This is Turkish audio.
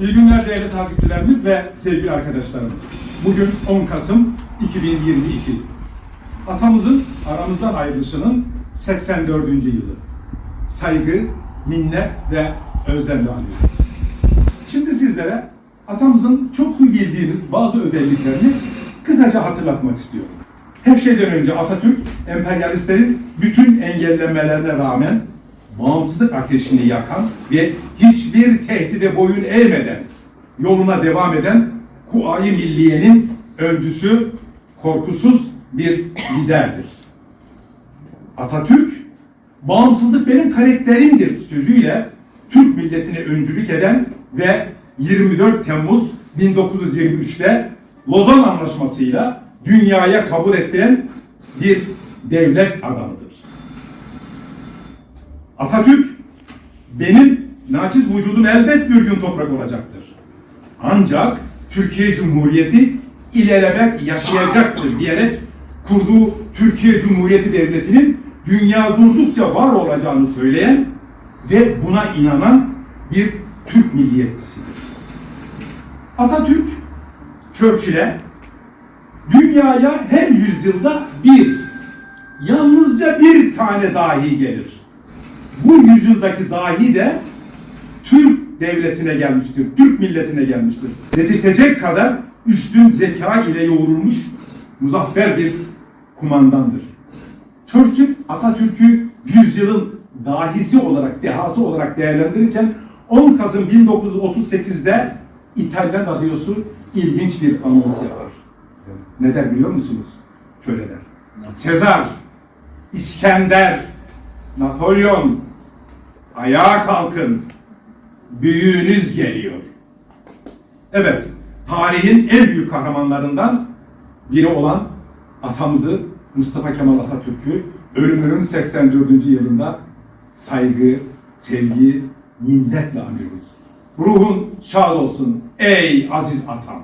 İyi günler değerli takipçilerimiz ve sevgili arkadaşlarım. Bugün 10 Kasım 2022. Atamızın aramızdan ayrılışının 84. yılı. Saygı, minnet ve özlemle anıyoruz. Şimdi sizlere atamızın çok iyi bildiğiniz bazı özelliklerini kısaca hatırlatmak istiyorum. Her şeyden önce Atatürk, emperyalistlerin bütün engellemelerine rağmen bağımsızlık ateşini yakan ve hiçbir tehdide boyun eğmeden yoluna devam eden Kuvayi Milliye'nin öncüsü, korkusuz bir liderdir. Atatürk, bağımsızlık benim karakterimdir sözüyle Türk milletine öncülük eden ve 24 Temmuz 1923'te Lozan Anlaşması'yla dünyaya kabul ettiren bir devlet adamıdır. Atatürk, benim naçiz vücudum elbet bir gün toprak olacaktır. Ancak Türkiye Cumhuriyeti ilelebet yaşayacaktır diyerek kurduğu Türkiye Cumhuriyeti Devleti'nin dünya durdukça var olacağını söyleyen ve buna inanan bir Türk milliyetçisidir. Atatürk, Churchill'e dünyaya her yüzyılda bir, yalnızca bir tane dahi gelir. Bu yüzyıldaki dahi de devletine gelmiştir, Türk milletine gelmiştir. Dedirtecek kadar üstün zeka ile yoğrulmuş muzaffer bir kumandandır. Churchill Atatürk'ü yüzyılın dahisi olarak, dehası olarak değerlendirirken 10 Kasım 1938'de İtalyan radyosu ilginç bir anons yapar. Ne der biliyor musunuz? Şöyle der. Sezar, İskender, Napolyon, ayağa kalkın, büyüğünüz geliyor. Evet, tarihin en büyük kahramanlarından biri olan atamızı Mustafa Kemal Atatürk'ü ölümünün 84. yılında saygı, sevgi, minnetle anıyoruz. Ruhun şad olsun ey aziz atam.